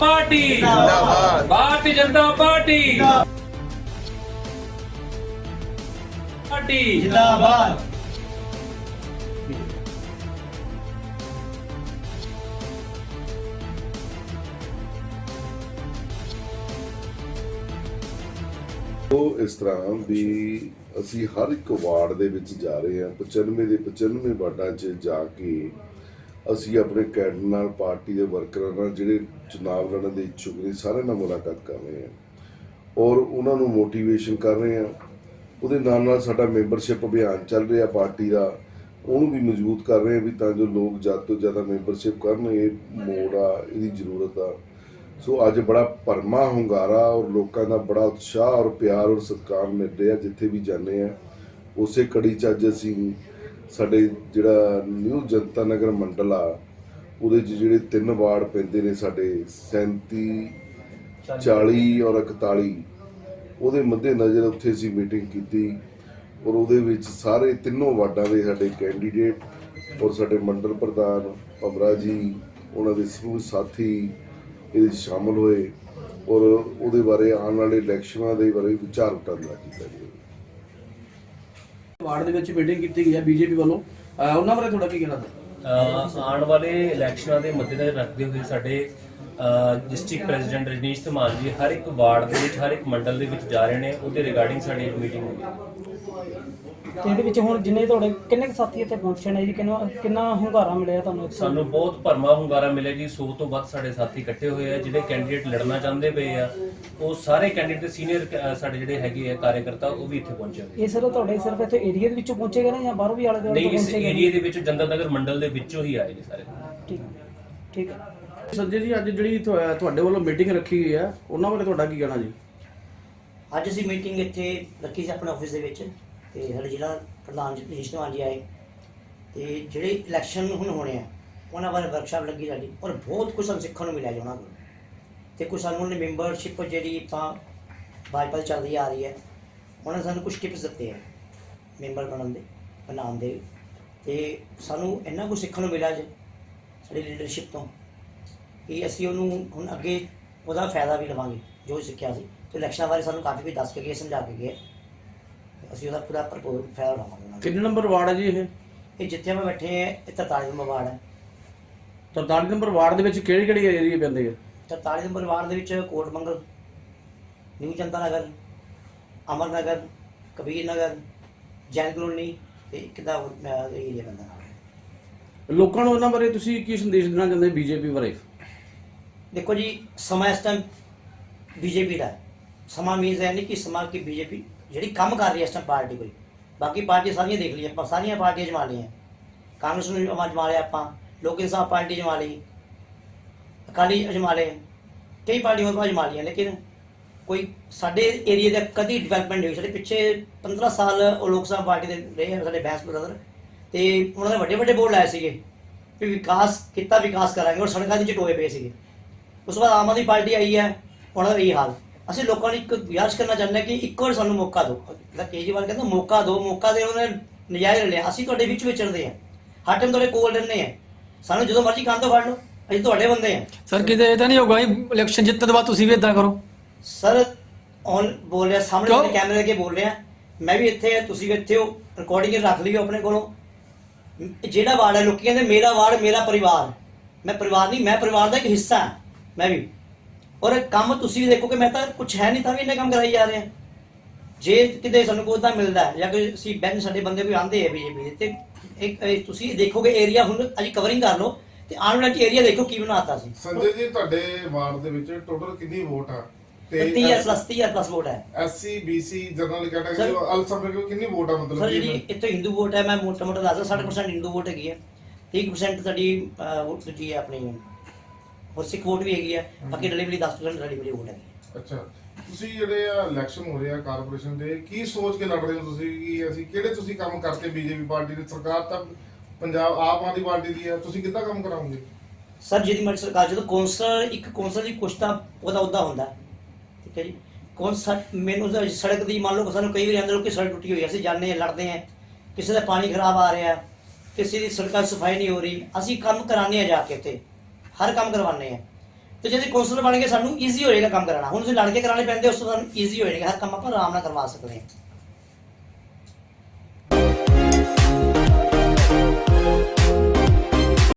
Party. ਜਿੰਦਾਬਾਦ। Bharatiya Janata party. Party. ਜਿੰਦਾਬਾਦ। ਉਹ ਇਸ ਤਰ੍ਹਾਂ ਵੀ ਅਸੀਂ ਹਰ ਇੱਕ ਵਾਰਡ ਦੇ ਵਿੱਚ ਜਾ ਰਹੇ ਹਾਂ 95 ਦੇ 95 ਵਾਰਡਾਂ 'ਚ ਜਾ ਕੇ ਅਸੀਂ ਆਪਣੇ ਕੈਡਰ ਨਾਲ, ਪਾਰਟੀ ਦੇ ਵਰਕਰਾਂ ਨਾਲ ਜਿਹੜੇ ਚੁਣਾਵ ਲੜਨ ਦੇ ਇੱਛੁਕ ਨੇ, ਸਾਰਿਆਂ ਨਾਲ ਮੁਲਾਕਾਤ ਕਰ ਰਹੇ ਹਾਂ। ਔਰ ਉਹਨਾਂ ਨੂੰ ਮੋਟੀਵੇਸ਼ਨ ਕਰ ਰਹੇ ਹਾਂ। ਉਹਦੇ ਨਾਲ ਨਾਲ ਸਾਡਾ ਮੈਂਬਰਸ਼ਿਪ ਅਭਿਆਨ ਚੱਲ ਰਿਹਾ ਪਾਰਟੀ ਦਾ। ਉਹਨੂੰ ਵੀ ਮਜ਼ਬੂਤ ਕਰ ਰਹੇ ਹਾਂ ਵੀ ਤਾਂ ਜੋ ਲੋਕ ਜ਼ਿਆਦਾ ਤੋਂ ਜ਼ਿਆਦਾ ਮੈਂਬਰਸ਼ਿਪ ਕਰਨ, ਇਹ ਮੋੜ ਆ, ਇਹਦੀ ਜ਼ਰੂਰਤ ਆ। ਸੋ ਅੱਜ ਬੜਾ ਭਰਮਾ ਹੁੰਗਾਰਾ ਔਰ ਲੋਕਾਂ ਦਾ ਬੜਾ ਉਤਸ਼ਾਹ ਔਰ ਪਿਆਰ ਔਰ ਸਤਿਕਾਰ ਮਿਲ ਰਿਹਾ ਜਿੱਥੇ ਵੀ ਜਾਂਦੇ ਆ ਉਸੇ ਕੜੀ ਚ ਅੱਜ ਅਸੀਂ ਸਾਡੇ ਜਿਹੜਾ ਨਿਊ ਜਨਤਾ ਨਗਰ ਮੰਡਲ ਆ, ਉਹਦੇ 'ਚ ਜਿਹੜੇ ਤਿੰਨ ਵਾਰਡ ਪੈਂਦੇ ਨੇ ਸਾਡੇ 37 40 ਔਰ 41 ਉਹਦੇ ਮੱਦੇ ਨਜ਼ਰ ਉੱਥੇ ਅਸੀਂ ਮੀਟਿੰਗ ਕੀਤੀ ਔਰ ਉਹਦੇ ਵਿੱਚ ਸਾਰੇ ਤਿੰਨੋਂ ਵਾਰਡਾਂ ਦੇ ਸਾਡੇ ਕੈਂਡੀਡੇਟ ਔਰ ਸਾਡੇ ਮੰਡਲ ਪ੍ਰਧਾਨ ਅਮਰਾ ਜੀ, ਉਹਨਾਂ ਦੇ ਸਮੂਹ ਸਾਥੀ ਇਹਦੇ ਸ਼ਾਮਲ ਹੋਏ ਔਰ ਉਹਦੇ ਬਾਰੇ ਆਉਣ ਵਾਲੇ ਇਲੈਕਸ਼ਨਾਂ ਦੇ ਬਾਰੇ ਵਿਚਾਰ ਵਟਾਂਦਰਾ ਕੀਤਾ ਗਿਆ। ਵਾਰਡ ਦੇ ਵਿੱਚ ਮੀਟਿੰਗ ਕੀਤੀ ਗਈ ਹੈ ਬੀਜੇਪੀ ਵੱਲੋਂ। ਅਹ ਉਹਨਾਂ ਬਾਰੇ ਤੁਹਾਡਾ ਕੀ ਕਹਿਣਾ ਹੈ ਅਹ ਆਉਣ ਵਾਲੇ ਇਲੈਕਸ਼ਨਾਂ ਦੇ ਮੱਦੇਨਜ਼ਰ ਰੱਖਦੇ ਹੋਏ ਸਾਡੇ ਡਿਸਟ੍ਰਿਕਟ ਪ੍ਰੈਜ਼ੀਡੈਂਟ ਰਜਨੀਸ਼ ਧਮਾਲ ਜੀ ਹਰ ਇੱਕ ਵਾਰਡ ਦੇ ਵਿੱਚ, ਹਰ ਇੱਕ ਮੰਡਲ ਦੇ ਵਿੱਚ ਜਾ ਰਹੇ ਨੇ। ਉਹਦੇ ਰਿਗਾਰਡਿੰਗ ਸਾਡੀ ਇੱਕ ਮੀਟਿੰਗ ਹੋਈ ਹੈ। ਤੇ ਇਹਦੇ ਵਿੱਚ ਹੁਣ ਜਿੰਨੇ ਤੁਹਾਡੇ ਕਿੰਨੇ ਕੁ ਸਾਥੀ ਇੱਥੇ ਪਹੁੰਚੇ ਨੇ ਜੀ? ਕਿੰਨਾ ਕਿੰਨਾ ਹੁੰਗਾਰਾ ਮਿਲਿਆ ਤੁਹਾਨੂੰ ਇੱਥੇ? ਸਾਨੂੰ ਬਹੁਤ ਭਰਮਾ ਹੁੰਗਾਰਾ ਮਿਲਿਆ ਜੀ। 100 ਤੋਂ ਵੱਧ ਸਾਡੇ ਸਾਥੀ ਇਕੱਠੇ ਹੋਏ ਆ ਜਿਹੜੇ ਕੈਂਡੀਡੇਟ ਲੜਨਾ ਚਾਹੁੰਦੇ ਪਏ ਆ ਉਹ ਸਾਰੇ ਕੈਂਡੀਡੇਟ ਸੀਨੀਅਰ ਸਾਡੇ ਜਿਹੜੇ ਹੈਗੇ ਆ ਕਾਰਜਕਰਤਾ ਉਹ ਵੀ ਇੱਥੇ ਪਹੁੰਚੇ ਹੋਏ ਇਹ ਸਿਰਫ ਤੁਹਾਡੇ ਸਿਰਫ ਇੱਥੇ ਏਰੀਆ ਦੇ ਵਿੱਚੋਂ ਪਹੁੰਚੇ ਗਏ ਨੇ ਜਾਂ ਬਾਹਰੋਂ ਵੀ ਆਲੇ ਦੁਆਲੇ ਨਹੀਂ ਤੋਂ ਇਸ ਪਹੁੰਚੇ ਗਏ ਏਰੀਆ? ਦੇ ਵਿੱਚ ਜਨਤਾ ਨਗਰ ਮੰਡਲ ਦੇ ਵਿੱਚੋਂ ਹੀ ਆਏ ਨੇ ਸਾਰੇ। ਠੀਕ ਠੀਕ ਹੈ। ਸੰਜੇ ਜੀ ਅੱਜ ਜਿਹੜੀ ਤੁਹਾ- ਤੁਹਾਡੇ ਵੱਲੋਂ ਮੀਟਿੰਗ ਰੱਖੀ ਗਈ ਹੈ ਉਹਨਾਂ ਬਾਰੇ ਤੁਹਾਡਾ ਕੀ ਕਹਿਣਾ ਜੀ? ਅੱਜ ਅਸੀਂ ਮੀਟਿੰਗ ਇੱਥੇ ਰੱਖੀ ਸੀ ਆਪਣੇ ਆਫਿਸ ਦੇ ਵਿੱਚ। ਤੇ ਸਾਡੇ ਜ਼ਿਲ੍ਹਾ ਪ੍ਰਧਾਨ ਜੀ ਰਜੀਸ਼ ਕੁਮਾਰ ਜੀ ਆਏ ਤੇ ਜਿਹੜੇ ਇਲੈਕਸ਼ਨ ਹੁਣ ਹੋਣੇ ਆ, ਉਹਨਾਂ ਬਾਰੇ ਵਰਕਸ਼ਾਪ ਲੱਗੀ ਸਾਡੀ ਔਰ ਬਹੁਤ ਕੁਝ ਸਾਨੂੰ ਸਿੱਖਣ ਨੂੰ ਮਿਲਿਆ ਜੀ ਉਹਨਾਂ ਕੋਲ। ਤੇ ਕੁਝ ਸਾਨੂੰ ਉਹਨੇ ਮੈਂਬਰਸ਼ਿਪ ਜਿਹੜੀ ਆਪਾਂ ਬਾਈਪਾਸ ਚੱਲਦੀ ਆ ਰਹੀ ਹੈ, ਉਹਨਾਂ ਨੇ ਸਾਨੂੰ ਕੁਝ ਟਿਪਸ ਦਿੱਤੇ ਆ ਮੈਂਬਰ ਬਣਨ ਦੇ, ਬਣਾਉਣ ਦੇ। ਤੇ ਸਾਨੂੰ ਇੰਨਾ ਕੁਝ ਸਿੱਖਣ ਨੂੰ ਮਿਲਿਆ ਜੀ ਸਾਡੀ ਲੀਡਰਸ਼ਿਪ ਤੋਂ। ਕਿ ਅਸੀਂ ਉਹਨੂੰ ਹੁਣ ਅੱਗੇ ਉਹਦਾ ਫਾਇਦਾ ਵੀ ਲਵਾਂਗੇ, ਜੋ ਸਿੱਖਿਆ ਸੀ। ਤੇ ਇਲੈਕਸ਼ਨਾਂ ਬਾਰੇ ਸਾਨੂੰ ਕਾਫੀ ਵੀ ਦੱਸ ਕੇ ਗਏ, ਸਮਝਾ ਕੇ ਗਏ। ਅਸੀਂ ਉਹਦਾ ਪੂਰਾ ਭਰਪੂਰ ਫਾਇਦਾ ਲਵਾਂਗੇ ਉਹਨਾਂ ਕਿੰਨੇ ਨੰਬਰ ਵਾਰਡ ਹੈ ਜੀ ਇਹ? ਦਾ ਇਹ ਜਿੱਥੇ ਆਪਾਂ ਬੈਠੇ ਹਾਂ ਇਹ 43 ਨੰਬਰ ਵਾਰਡ ਹੈ। 43 ਨੰਬਰ ਵਾਰਡ ਦੇ ਵਿੱਚ ਕਿਹੜੀ ਕਿਹੜੀ ਏਰੀਆ ਪੈਂਦੇ ਆ 43 ਨੰਬਰ ਵਾਰਡ ਦੇ ਵਿੱਚ ਕੋਟ ਮੰਗਲ ਨਿਊ ਜਨਤਾ ਨਗਰ ਅਮਰ ਨਗਰ ਕਬੀਰ ਨਗਰ ਜੈਨ ਕਲੋਨੀ ਤੇ ਇੱਕ ਦਾ ਏਰੀਆ ਪੈਂਦਾ ਨਾਲ। ਲੋਕਾਂ ਨੂੰ ਉਹਨਾਂ ਬਾਰੇ ਤੁਸੀਂ ਕੀ ਸੰਦੇਸ਼ ਦੇਣਾ ਚਾਹੁੰਦੇ ਬੀਜੇਪੀ ਬਾਰੇ? ਦੇਖੋ ਜੀ ਸਮਾਂ ਇਸ ਟਾਈਮ ਬੀਜੇਪੀ ਦਾ ਹੈ। ਸਮਾਂ ਮੀਨਸ ਹੈ ਨਹੀਂ ਕਿ ਸਮਾਂ ਕਿ ਬੀਜੇਪੀ ਜਿਹੜੀ ਕੰਮ ਕਰ ਰਹੀ ਹੈ ਇਸ ਟਾਈਮ ਪਾਰਟੀ ਕੋਈ। ਬਾਕੀ ਪਾਰਟੀਆਂ ਸਾਰੀਆਂ ਦੇਖ ਲਈਆਂ, ਆਪਾਂ ਸਾਰੀਆਂ ਪਾਰਟੀਆਂ ਜਮਾ ਲਈਆਂ। ਕਾਂਗਰਸ ਨੂੰ ਜਮਾ ਲਿਆ ਆਪਾਂ, ਲੋਕ ਇਨਸਾਫ ਪਾਰਟੀ ਜਮਾ ਲਈ, ਅਕਾਲੀ ਜਮਾ ਲਏ, ਕਈ ਪਾਰਟੀਆਂ ਹੋਰ ਜਮਾ ਲਈਆਂ, ਲੇਕਿਨ ਕੋਈ ਸਾਡੇ ਏਰੀਆ ਦਾ ਕਦੀ ਡਿਵੈਲਪਮੈਂਟ ਨਹੀਂ ਹੋਈ। ਸਾਡੇ ਪਿੱਛੇ 15 ਸਾਲ ਉਹ ਲੋਕ ਸਭਾ ਪਾਰਟੀ ਦੇ ਰਹੇ ਆ, ਸਾਡੇ ਬੈਂਸ ਬ੍ਰਦਰ ਤੇ ਉਹਨਾਂ ਨੇ ਵੱਡੇ ਵੱਡੇ ਬੋਰਡ ਲਾਏ ਸੀਗੇ ਵੀ ਵਿਕਾਸ ਕਿੱਤਾ, ਵਿਕਾਸ ਕਰਾਂਗੇ, ਔਰ ਸੜਕਾਂ ਦੇ ਚਟੋਏ ਪਏ ਸੀਗੇ। ਉਸ ਤੋਂ ਬਾਅਦ ਆਮ ਆਦਮੀ ਪਾਰਟੀ ਆਈ ਹੈ, ਉਹਨਾਂ ਦਾ ਇਹ ਹਾਲ। ਅਸੀਂ ਲੋਕਾਂ ਨੂੰ ਇੱਕ ਗੁਜ਼ਾਰਿਸ਼ ਕਰਨਾ ਚਾਹੁੰਦੇ ਹਾਂ ਕਿ ਇੱਕ ਵਾਰ ਸਾਨੂੰ ਮੌਕਾ ਦਿਓ। ਜਿਹੜਾ ਕੇਜਰੀਵਾਲ ਕਹਿੰਦਾ ਮੌਕਾ ਦਿਓ ਮੌਕਾ ਦੇ ਉਹਨੇ ਨਜਾਇਜ਼ ਲਿਆ। ਅਸੀਂ ਤੁਹਾਡੇ ਵਿੱਚ ਵਿਚਰਦੇ ਹਾਂ। ਹਰ ਟਾਈਮ ਤੁਹਾਡੇ ਕੋਲ ਰਹਿੰਦੇ ਹਾਂ। ਸਾਨੂੰ ਜਦੋਂ ਮਰਜ਼ੀ ਕੰਮ ਤੋਂ ਫੜ ਲਓ। ਅਸੀਂ ਤੁਹਾਡੇ ਬੰਦੇ ਹਾਂ। ਸਰ ਕਿਤੇ ਇਹ ਤਾਂ ਨਹੀਂ ਹੋਗਾ ਇਲੈਕਸ਼ਨ ਜਿੱਤਣ ਤੋਂ ਬਾਅਦ ਤੁਸੀਂ ਵੀ ਇਦਾਂ ਕਰੋ। ਸਰ ਔਨ ਬੋਲ ਰਿਹਾ ਸਾਹਮਣੇ ਕੈਮਰੇ ਅੱਗੇ ਬੋਲ ਰਿਹਾ। ਮੈਂ ਵੀ ਇੱਥੇ ਹਾਂ ਤੁਸੀਂ ਵੀ ਇੱਥੇ ਹੋ। ਰਿਕਾਰਡਿੰਗ ਰੱਖ ਲਈਓ ਆਪਣੇ ਕੋਲੋਂ। ਜਿਹੜਾ ਵਾਰਡ ਹੈ ਲੋਕੀ ਕਹਿੰਦੇ ਮੇਰਾ ਵਾਰਡ ਮੇਰਾ ਪਰਿਵਾਰ ਮੈਂ ਪਰਿਵਾਰ ਨਹੀਂ ਮੈਂ ਪਰਿਵਾਰ ਦਾ ਇੱਕ ਹਿੱਸਾ ਹਾਂ। ਮੈਂ ਵੀ। ਔਰ ਕੰਮ ਤੁਸੀਂ ਵੀ ਦੇਖੋ ਕਿ ਮੈਂ ਤਾਂ ਕੁਝ ਹੈ ਨਹੀਂ ਤਾਂ ਵੀ ਇੰਨੇ ਕੰਮ ਕਰਾਈ ਜਾ ਰਹੇ ਜੇ ਕਿਤੇ ਸਾਨੂੰ ਕੋਈ ਤਾਂ ਮਿਲਦਾ ਜਾਂ ਕੋਈ ਅਸੀਂ ਬੈਂਚ ਸਾਡੇ ਬੰਦੇ ਵੀ ਆਂਦੇ ਆ ਬੀਜੇਪੀ ਦੇ ਤੇ ਇੱਕ ਤੁਸੀਂ ਦੇਖੋਗੇ ਏਰੀਆ ਹੁਣ ਅਜੀ ਕਵਰਿੰਗ ਕਰ ਲਓ ਤੇ ਆਉਣ ਵਾਲਾ ਏਰੀਆ ਦੇਖੋ ਕੀ ਬਣਾਤਾ ਸੀ। ਸੰਜੇ ਜੀ ਤੁਹਾਡੇ ਵਾਰਡ ਦੇ ਵਿੱਚ ਟੋਟਲ ਕਿੰਨੀ ਵੋਟ ਆ? 30 ਜਾਂ ਪਲੱਸ 30 ਜਾਂ ਪਲੱਸ ਵੋਟ ਹੈ। ਐਸਸੀ ਬੀਸੀ ਜਨਰਲ ਕੈਟਾਗਰੀ ਅਲਸਮਰ ਕਿੰਨੀ ਵੋਟ ਆ ਮਤਲਬ ਸਰ ਜਿਹੜੀ ਇੱਥੇ ਹਿੰਦੂ ਵੋਟ ਹੈ ਮੈਂ ਮੋਟਾ ਮੋਟਾ ਦੱਸਦਾ 60% ਹਿੰਦੂ ਵੋਟ ਹੈਗੀ ਹੈ। 30% ਸਾਡੀ ਵੋਟ ਹੈ ਆਪਣੀ। ਹੋਰ ਸਿੱਖ ਵੋਟ ਵੀ ਹੈਗੀ ਹੈ। ਬਾਕੀ ਡਿਲੀਵਰੀ 10% ਸਾਡੀ ਬੜੀ ਵੋਟ ਹੈਗੀ ਹੈ ਅੱਛਾ ਤੁਸੀਂ ਜਿਹੜੇ ਆ ਇਲੈਕਸ਼ਨ ਹੋ ਰਿਹਾ ਕਾਰਪੋਰੇਸ਼ਨ ਦੇ ਕੀ ਸੋਚ ਕੇ ਲੜ ਰਹੇ ਹੋ ਤੁਸੀਂ? ਕਿ ਅਸੀਂ ਕਿਹੜੇ ਤੁਸੀਂ ਕੰਮ ਕਰਤੇ ਬੀਜੇਪੀ ਪਾਰਟੀ ਦੀ? ਸਰਕਾਰ ਤਾਂ ਪੰਜਾਬ ਆਪ ਆਦਮੀ ਪਾਰਟੀ ਦੀ ਹੈ ਤੁਸੀਂ ਕਿੱਦਾਂ ਕੰਮ ਕਰਾਉਂਗੇ ਸਰ ਜਿਹਦੀ ਮਰਜ਼ੀ ਸਰਕਾਰ ਜਦੋਂ ਕੌਂਸਲਰ ਇੱਕ ਕੌਂਸਲਰ ਦੀ ਕੁਛ ਤਾਂ ਉਹਦਾ ਉਹਦਾ ਹੁੰਦਾ। ਠੀਕ ਹੈ ਜੀ? ਕੌਂਸਲ ਮੈਨੂੰ ਤਾਂ ਸੜਕ ਦੀ ਮੰਨ ਲਓ ਸਾਨੂੰ ਕਈ ਵਾਰੀ ਆਂਦੇ ਲੋਕ ਕਿ ਸੜਕ ਟੁੱਟੀ ਹੋਈ ਹੈ ਅਸੀਂ ਜਾਂਦੇ ਹਾਂ ਲੜਦੇ ਹਾਂ ਕਿਸੇ ਦਾ ਪਾਣੀ ਖਰਾਬ ਆ ਰਿਹਾ ਕਿਸੇ ਦੀ ਸੜਕਾਂ ਸਫ਼ਾਈ ਨਹੀਂ ਹੋ ਰਹੀ ਅਸੀਂ ਕੰਮ ਕਰਾਉਂਦੇ ਹਾਂ ਜਾ ਕੇ ਉੱਥੇ ਹਰ ਕੰਮ ਕਰਵਾਉਂਦੇ ਹਾਂ ਤੇ ਜੇ ਅਸੀਂ ਕੌਂਸਲਰ ਬਣ ਗਏ ਸਾਨੂੰ ਈਜ਼ੀ ਹੋ ਜਾਏਗਾ ਕੰਮ ਕਰਾਉਣਾ। ਹੁਣ ਤੁਸੀਂ ਲੜ ਕੇ ਕਰਾਣੇ ਪੈਂਦੇ ਉਸ ਤੋਂ ਸਾਨੂੰ ਈਜ਼ੀ ਹੋ ਜਾਏਗਾ ਹਰ ਕੰਮ ਆਪਾਂ ਆਰਾਮ ਨਾਲ ਕਰਵਾ ਸਕਦੇ ਹਾਂ।